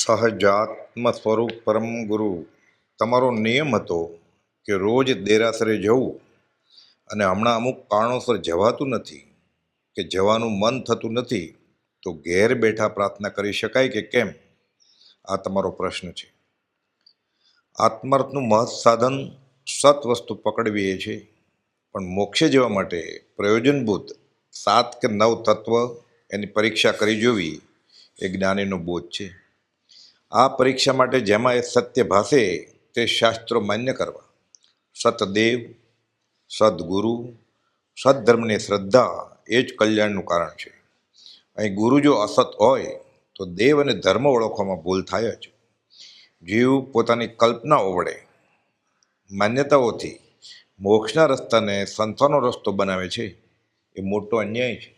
સહજાત્મ સ્વરૂપ પરમ ગુરુ. તમારો નિયમ હતો કે રોજ દેરાસરે જવું અને હમણાં અમુક કારણોસર જવાતું નથી, કે જવાનું મન થતું નથી, તો ઘેર બેઠા પ્રાર્થના કરી શકાય કે કેમ? આ તમારો પ્રશ્ન છે. આત્માર્થનું મહત્ સાધન સત વસ્તુ પકડવી એ છે, પણ મોક્ષે જવા માટે પ્રયોજનભૂત સાત કે નવ તત્વ એની પરીક્ષા કરી જોવી એ જ્ઞાનીનો બોધ છે. આ પરીક્ષા માટે જેમાં એ સત્ય ભાષે તે શાસ્ત્રો માન્ય કરવા. સતદેવ, સદગુરુ, સદધર્મની શ્રદ્ધા, એ જ કલ્યાણનું કારણ છે. અહીં ગુરુ જો અસત હોય, તો દેવ અને ધર્મ ઓળખવામાં ભૂલ થાય જ. જીવ પોતાની કલ્પનાઓ વડે માન્યતાઓથી મોક્ષના રસ્તાને સંતોનો રસ્તો બનાવે છે. એ મોટો અન્યાય છે.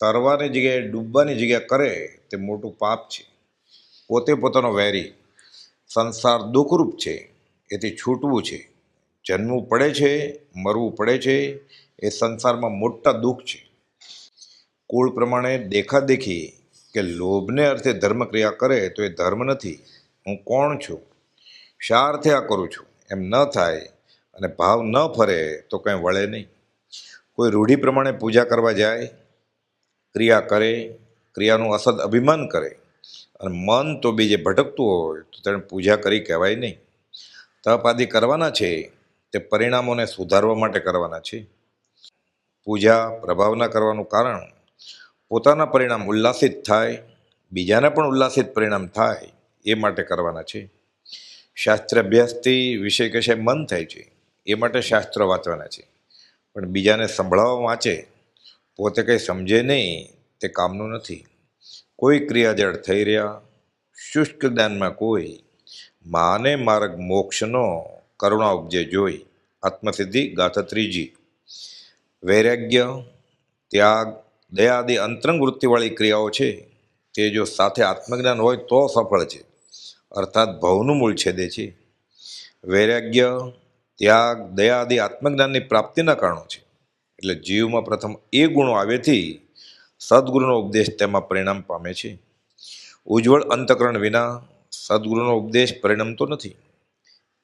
તરવાની જગ્યાએ ડૂબવાની જગ્યા કરે, તે મોટું પાપ છે. પોતે પોતાનો વેરી. સંસાર દુઃખરૂપ છે, એથી છૂટવું છે. જન્મવું પડે છે, મરવું પડે છે, એ સંસારમાં મોટા દુઃખ છે. કુળ પ્રમાણે દેખાદેખી કે લોભને અર્થે ધર્મ ક્રિયા કરે તો એ ધર્મ નથી. હું કોણ છું? શા અર્થે આ કરું છું? એમ ન થાય અને ભાવ ન ફરે તો કંઈ વળે નહીં. કોઈ રૂઢિ પ્રમાણે પૂજા કરવા જાય, ક્રિયા કરે, ક્રિયાનું અસદ અભિમાન કરે અને મન તો બીજે ભટકતું હોય તો તેણે પૂજા કરી કહેવાય નહીં. તપ આદિ કરવાના છે, તે પરિણામોને સુધારવા માટે કરવાના છે. પૂજા પ્રભાવના કરવાનું કારણ, પોતાના પરિણામ ઉલ્લાસિત થાય, બીજાને પણ ઉલ્લાસિત પરિણામ થાય, એ માટે કરવાના છે. શાસ્ત્ર અભ્યાસથી વિષય કશે મન થાય છે, એ માટે શાસ્ત્ર વાંચવાના છે. પણ બીજાને સંભળાવવા વાંચે, પોતે કંઈ સમજે નહીં, તે કામનું નથી. કોઈ ક્રિયાજળ થઈ રહ્યા? શુષ્ક જ્ઞાનમાં કોઈ? માને માર્ગ મોક્ષનો કરુણા ઉપજે જોઈ આત્મસિદ્ધિ ગાથા ત્રીજી વૈરાગ્ય, ત્યાગ, દયાદિ અંતરંગ વૃત્તિવાળી ક્રિયાઓ છે. તે જો સાથે આત્મજ્ઞાન હોય તો સફળ છે. અર્થાત ભવનું મૂળ છેદે છે. વૈરાગ્ય, ત્યાગ, દયાદિ આત્મજ્ઞાનની પ્રાપ્તિના કારણો છે. એટલે જીવમાં પ્રથમ એ ગુણો આવેથી સદગુરુનો ઉપદેશ તેમાં પરિણામ પામે છે. ઉજ્જવળ અંતકરણ વિના સદગુરુનો ઉપદેશ પરિણમતો નથી.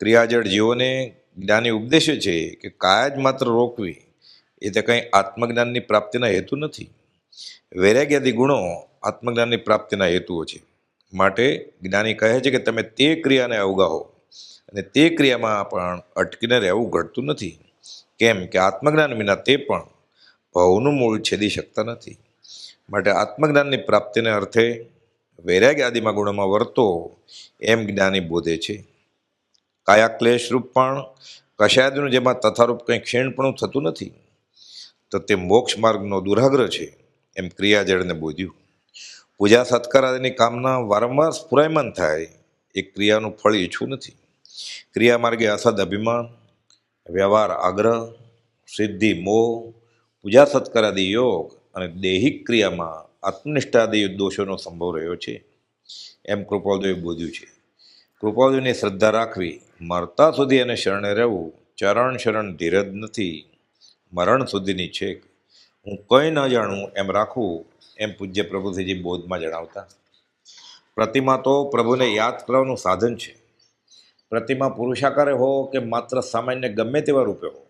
ક્રિયાજળ જીવોને જ્ઞાની ઉપદેશે છે કે કાયા જ માત્ર રોકવી એ તે કંઈ આત્મજ્ઞાનની પ્રાપ્તિના હેતુ નથી. વૈરાગ્યાદી ગુણો આત્મજ્ઞાનની પ્રાપ્તિના હેતુઓ છે. માટે જ્ઞાની કહે છે કે તમે તે ક્રિયાને અવગાહો અને તે ક્રિયામાં પણ અટકીને રહેવું ઘટતું નથી. કેમ કે આત્મજ્ઞાન વિના તે પણ ભવનું મૂળ છેદી શકતા નથી. માટે આત્મજ્ઞાનની પ્રાપ્તિને અર્થે વૈરાગ્ય આદિમાં ગુણોમાં વર્તો એમ જ્ઞાની બોધે છે. કાયા ક્લેશ રૂપ પણ, કશાયદનું જેમાં તથારૂપ કંઈ ક્ષીણપણું થતું નથી, તો તે મોક્ષ માર્ગનો દુરાગ્રહ છે એમ ક્રિયાજળને બોધ્યું. પૂજા સત્કાર આદિની કામના વારંવાર સ્ફુરાયમાન થાય, એ ક્રિયાનું ફળ ઈચ્છવું નથી. ક્રિયા માર્ગે અસદ અભિમાન, વ્યવહાર આગ્રહ, સિદ્ધિ, મોહ, પૂજા સત્કાર આદિ યોગ અને દૈહિક ક્રિયામાં આત્મનિષ્ઠાદી દોષોનો સંભવ રહ્યો છે. એમ કૃપાલદેવે બોધ્યું છે. કૃપાલદેવની શ્રદ્ધા રાખવી, મરતા સુધી એને શરણે રહેવું, ચરણ શરણ ધીરજ નથી, મરણ સુધીની છેક. હું કંઈ ન જાણું એમ રાખવું, એમ પૂજ્ય પ્રભુજીજી બોધમાં જણાવતા. પ્રતિમા તો પ્રભુને યાદ કરવાનું સાધન છે. પ્રતિમા પુરુષાકારે હો કે માત્ર સામાન્ય ગમે તેવા રૂપે હો,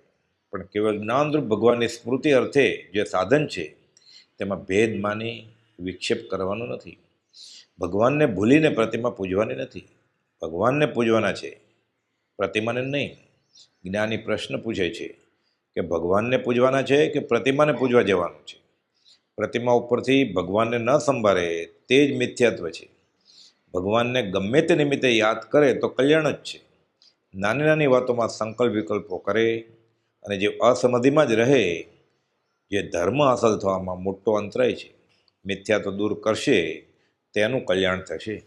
પણ કેવળ જ્ઞાનરૂપ ભગવાનની સ્મૃતિ અર્થે જે સાધન છે તેમાં ભેદ માની વિક્ષેપ કરવાનો નથી. ભગવાનને ભૂલીને પ્રતિમા પૂજવાની નથી. ભગવાનને પૂજવાના છે, પ્રતિમાને નહીં. જ્ઞાની પ્રશ્ન પૂછે છે કે ભગવાનને પૂજવાના છે કે પ્રતિમાને પૂજવા જવાનું છે? પ્રતિમા ઉપરથી ભગવાનને ન સંભાળે તે જ મિથ્યાત્વ છે. ભગવાનને ગમે તે નિમિત્તે યાદ કરે તો કલ્યાણ જ છે. નાની નાની વાતોમાં સંકલ્પ વિકલ્પો કરે અને જે અસમધિમાં જ રહે જે ધર્મ હાંસલ થવામાં મોટો અંતરાય છે, મિથ્યા તો દૂર કરશે, તેનું કલ્યાણ થશે.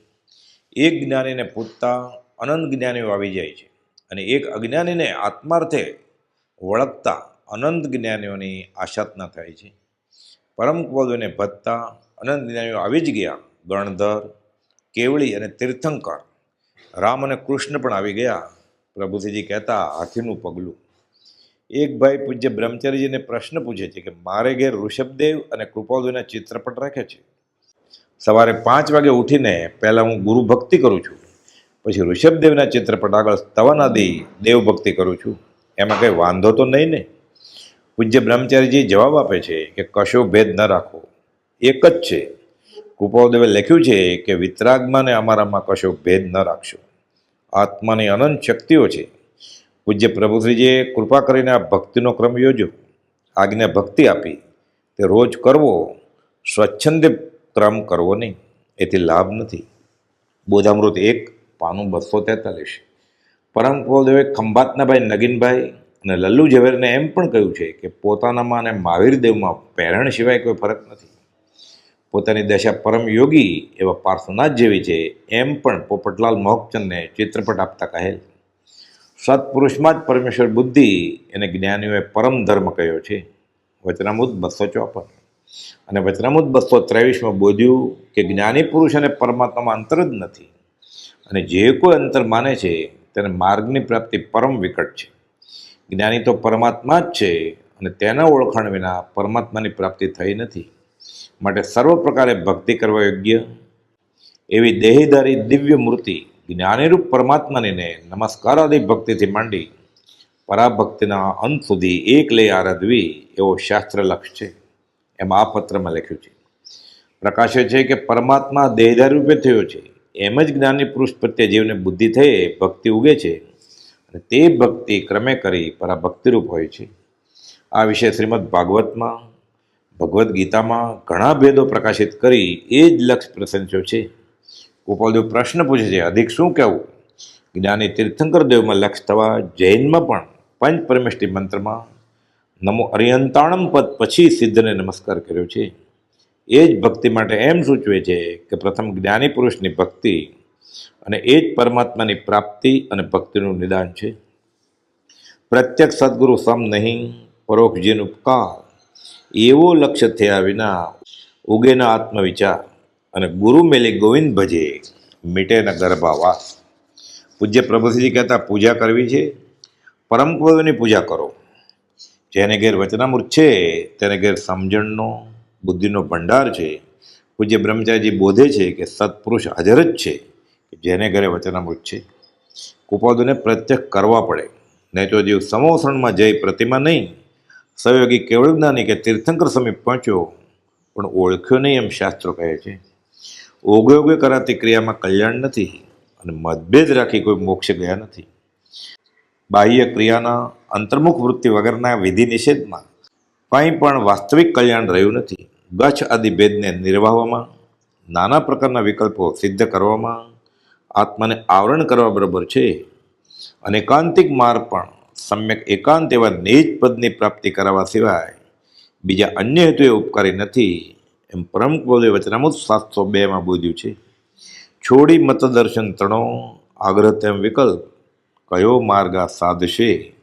એક જ્ઞાનીને પૂછતા અનંત જ્ઞાનીઓ આવી જાય છે અને એક અજ્ઞાનીને આત્માર્થે વળગતા અનંત જ્ઞાનીઓની આશાતના થાય છે. પરમ પદોને ભજતા અનંત જ્ઞાનીઓ આવી જ ગયા. ગણધર, કેવળી અને તીર્થંકર. રામ અને કૃષ્ણ પણ આવી ગયા. પ્રભુજીજી કહેતા, હાથીનું પગલું. એક ભાઈ પૂજ્ય બ્રહ્મચારીજીને પ્રશ્ન પૂછે છે કે મારે ઘેર ઋષભદેવ અને કૃપાલદેવના ચિત્રપટ રાખે છે? સવારે પાંચ વાગે ઉઠીને પહેલાં હું ગુરુ ભક્તિ કરું છું. પછી ઋષભદેવના ચિત્રપટ આગળ સ્તવનાદી દેવભક્તિ કરું છું. એમાં કંઈ વાંધો તો નહીં ને? પૂજ્ય બ્રહ્મચારીજી જવાબ આપે છે કે કશો ભેદ ન રાખો. એક જ છે. કૃપાલદેવે લખ્યું છે કે વિતરાગમાં ને અમારામાં કશો ભેદ ન રાખશો. આત્માની અનંત શક્તિઓ છે. પૂજ્ય પ્રભુશ્રીજીએ કૃપા કરીને આ ભક્તિનો ક્રમ યોજો. આજ્ઞા ભક્તિ આપી. તે રોજ કરવો, સ્વચ્છંદે ક્રમ કરવો નહીં. એથી લાભ નથી. બોધામૃત એક, પાનું બસો તેતાલીસ. પરમ પ્રભુદેવે ખંભાતનાભાઈ નગીનભાઈ અને લલ્લુ ઝવેરને એમ પણ કહ્યું છે કે પોતાનામાં અને મહાવીર દેવમાં પહેરણ સિવાય કોઈ ફરક નથી. પોતાની દશા પરમ યોગી એવા પાર્શ્વનાથ જેવી છે એમ પણ પોપટલાલ મોહકચંદને ચિત્રપટ આપતા કહેલ. સત્પુરુષમાં જ પરમેશ્વર બુદ્ધિ, એને જ્ઞાનીઓએ પરમ ધર્મ કહ્યો છે. વચનામૃત બસો ચોપન. અને વચનામૃત બસો ત્રેવીસમાં બોધ્યું કે જ્ઞાની પુરુષ અને પરમાત્મામાં અંતર જ નથી. અને જે કોઈ અંતર માને છે, તેને માર્ગની પ્રાપ્તિ પરમ વિકટ છે. જ્ઞાની તો પરમાત્મા જ છે અને તેના ઓળખાણ વિના પરમાત્માની પ્રાપ્તિ થઈ નથી. માટે સર્વ પ્રકારે ભક્તિ કરવા યોગ્ય. એવી દેહીદારી દિવ્ય મૂર્તિ જ્ઞાનીરૂપ પરમાત્માને નમસ્કારાદી ભક્તિથી માંડી પરાભક્તિના અંત સુધી એક લઈ આરાધવી એવો શાસ્ત્રલક્ષ છે. એમ આ પત્રમાં લખ્યું છે. પ્રકાશે છે કે પરમાત્મા દેહધારી રૂપે થયો છે. એમ જ જ્ઞાની પુરુષ પ્રત્યે જીવને બુદ્ધિ થઈ ભક્તિ ઉગે છે અને તે ભક્તિ ક્રમે કરી પરાભક્તિરૂપ હોય છે. આ વિશે શ્રીમદ ભાગવતમાં, ભગવદ્ ગીતામાં ઘણા ભેદો પ્રકાશિત કરી એ જ લક્ષ પ્રશંસ્યો છે. ગોપાલદેવ પ્રશ્ન પૂછે છે, અધિક શું કહેવું? જ્ઞાની તીર્થંકર દેવમાં લક્ષ થવા જૈનમાં પણ પંચ પરમેષ્ઠી મંત્રમાં નમો અરિયંતાણમ પદ પછી સિદ્ધને નમસ્કાર કર્યો છે. એ જ ભક્તિ માટે એમ સૂચવે છે કે પ્રથમ જ્ઞાની પુરુષની ભક્તિ અને એ જ પરમાત્માની પ્રાપ્તિ અને ભક્તિનું નિદાન છે. પ્રત્યક્ષ સદગુરુ સમ નહીં, પરોક્ષજીનું જીન ઉપકાર એવો લક્ષ્ય થયા વિના ઉગેના આત્મવિચાર. અને ગુરુ મેલી ગોવિંદ ભજે મીટેના ગર્ભાવાસ પૂજ્ય પ્રભુશ્રી કહેતા, પૂજા કરવી છે? પરમ ગુરુની પૂજા કરો. જેને ઘેર વચનામૃત છે, તેને ઘેર સમજણનો, બુદ્ધિનો ભંડાર છે. પૂજ્ય બ્રહ્મચારીજી બોધે છે કે સત્પુરુષ હાજર જ છે જેને ઘરે વચનામૃત છે. કુપાદોને પ્રત્યક્ષ કરવા પડે. નહીં તો જીવ સમોસણમાં જઈ પ્રતિમા નહીં. સહયોગી કેવળ જ્ઞાની કે તીર્થંકર સમીપ પહોંચ્યો, પણ ઓળખ્યો નહીં એમ શાસ્ત્રો કહે છે. ઓગે ઓગે કરાતી ક્રિયામાં કલ્યાણ નથી અને મતભેદ રાખી કોઈ મોક્ષ ગયા નથી. બાહ્ય ક્રિયાના અંતર્મુખ વૃત્તિ વગરના વિધિ નિષેધમાં કંઈ પણ વાસ્તવિક કલ્યાણ રહ્યું નથી. ગચ્છ આદિ ભેદને નિર્વાહવામાં, નાના પ્રકારના વિકલ્પો સિદ્ધ કરવામાં, આત્માને આવરણ કરવા બરાબર છે. અને એકાંતિક માર્ગ પણ સમ્યક એકાંત એવા નિજ પદની પ્રાપ્તિ કરાવવા સિવાય બીજા અન્ય હેતુએ ઉપકારી નથી. એમ પરમ કૃપોદે વચનામૃત સાતસો બેમાં બોધ્યું છે. છોડી મતદર્શન તણો, આગ્રહ તેમ વિકલ્પ, કયો માર્ગ આ સાધશે?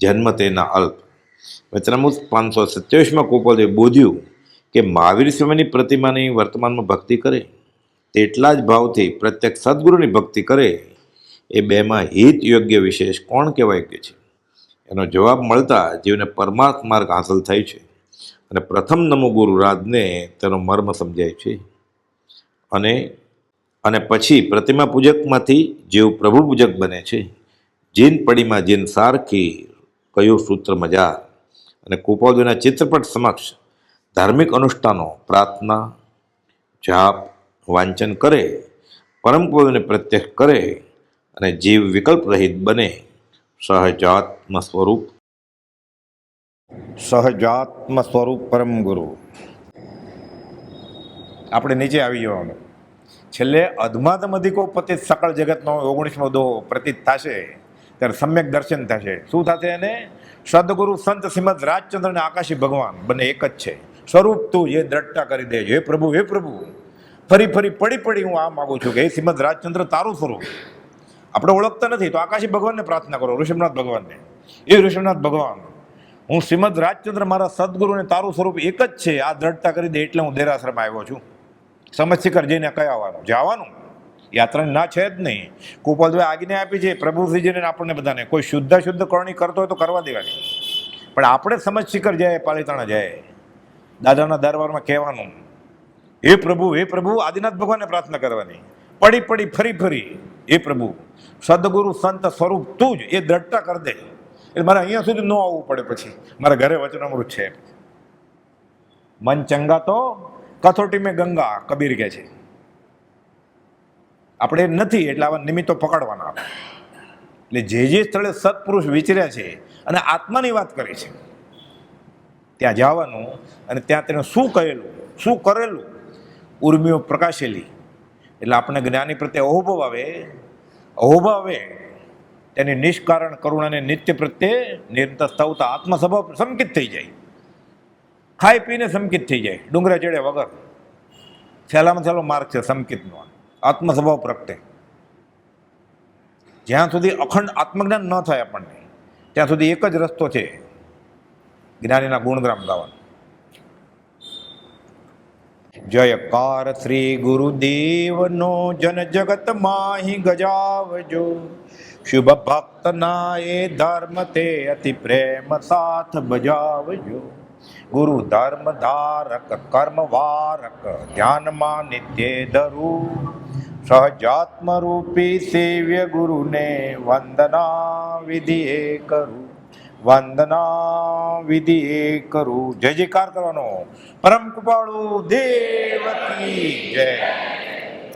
જન્મ તેના અલ્પ. વચનામૃત પાંચસો સત્યાવીસમાં કોપલે બોધ્યું કે મહાવીર સ્વામીની પ્રતિમાની વર્તમાનમાં ભક્તિ કરે. તેટલા જ ભાવથી પ્રત્યક્ષ સદગુરુની ભક્તિ કરે. એ બેમાં હિત યોગ્ય વિશેષ કોણ કહેવાય કે છે? એનો જવાબ મળતા જીવને પરમાર્થ માર્ગ હાંસલ થાય છે. અને પ્રથમ નમો ગુરુ રાજને તેનો મર્મ સમજાય છે. અને અને પછી પ્રતિમા પૂજકમાંથી જેવું પ્રભુ પૂજક બને છે. જીન પડીમાં જીન સારખી કયું સૂત્ર મજા અને કુપાદુના ચિત્રપટ સમક્ષ ધાર્મિક અનુષ્ઠાનો પ્રાર્થના, જાપ, વાંચન કરે, પરમ કૃપાદુને પ્રત્યક્ષ કરે, અને જીવ વિકલ્પ રહિત બને, સહજાત્મ સ્વરૂપ સહજાત્મ સ્વરૂપ પરમ ગુરુ. આપણે નીચે આવી જવાનું છેલ્લે અધમાતમ અધિકો પતિ સકળ જગતનો ઓગણીસમો દો પ્રતીત થશે, ત્યારે સમ્યક દર્શન થશે. શું થશે એને? સદગુરુ સંત શ્રીમદ રાજચંદ્ર અને આકાશી ભગવાન બંને એક જ છે. સ્વરૂપ તું જે દ્રઢતા કરી દે હે પ્રભુ હે પ્રભુ. ફરી ફરી પડી પડી હું આ માગું છું કે હે શ્રીમદ રાજચંદ્ર, તારું સ્વરૂપ. આપણે ઓળખતા નથી, તો આકાશી ભગવાનને પ્રાર્થના કરો, ઋષભનાથ ભગવાનને. એ ઋષભનાથ ભગવાન હું શ્રીમદ રાજચંદ્ર મારા સદગુરુને તારું સ્વરૂપ એક જ છે. આ દ્રઢતા કરી દે એટલે હું દેરાશ્રમ આવ્યો છું. સમજશિખર જઈને કઈ આવવાનું? જવાનું. યાત્રા ના છે જ નહીં. કુપલભાઈ આજ્ઞા આપી છે. પ્રભુશ્રીજીને આપણને બધાને. કોઈ શુદ્ધ શુદ્ધ કરણી કરતો હોય તો કરવા દેવાની. પણ આપણે સમજશિખર જાય, પાલિતાણા જાય. દાદાના દરબારમાં કહેવાનું, હે પ્રભુ હે પ્રભુ, આદિનાથ ભગવાનને પ્રાર્થના કરવાની. પડી પડી, ફરી ફરી. હે પ્રભુ, સદગુરુ, સંત સ્વરૂપ તું જ. એ દ્રઢતા કરી દે. એટલે મારે અહીંયા સુધી ન આવવું પડે પછી. મારા ઘરે વચનામૃત છે. મન ચંગા તો કથોટી મેં ગંગા કબીર કહે છે. આપણે નથી એટલે આવા નિમિત્તો પકડવાના. એટલે જે જે સ્થળે સત્પુરુષ વિચર્યા છે અને આત્માની વાત કરી છે, ત્યાં જવાનું અને ત્યાં તેને શું કહેલું, શું કરેલું ઉર્મિઓ પ્રકાશેલી. એટલે આપણે જ્ઞાની પ્રત્યે અહોભાવ આવે અહોભાવ આવે. તેની નિષ્કારણ કરુણાને નિત્ય પ્રત્યે નિરંતર સ્તવતા આત્મ સ્વભાવ સંકિત થઈ જાય. ખાઈ પીને સંકિત થઈ જાય, ડુંગરા ચડે વગર. છેલ્લામાં છેલ્લો માર્ગ છે સંકિતનો. આત્મ સ્વભાવ પ્રગટે જ્યાં સુધી અખંડ આત્મજ્ઞાન ન થાય આપણને, ત્યાં સુધી એક જ રસ્તો છે, જ્ઞાનીના ગુણગ્રામ ગાવાનો. જયકાર શ્રી ગુરુદેવનો જન જગત માહી ગજાવજો. શુભ ભક્તના એ ધર્મ તે અતિ પ્રેમ સાથ બજાવજો. ગુરુ ધર્મ ધારક, કર્મ વારક, ધ્યાનમાં નિત્ય ધરું. સહજાત્મ રૂપી સેવ્ય ગુરુને વંદના વિધિ એ કરું. વંદના વિધિ એ કરું. જય જયકાર કરવાનો પરમ કૃપાળુ દેવકી જય.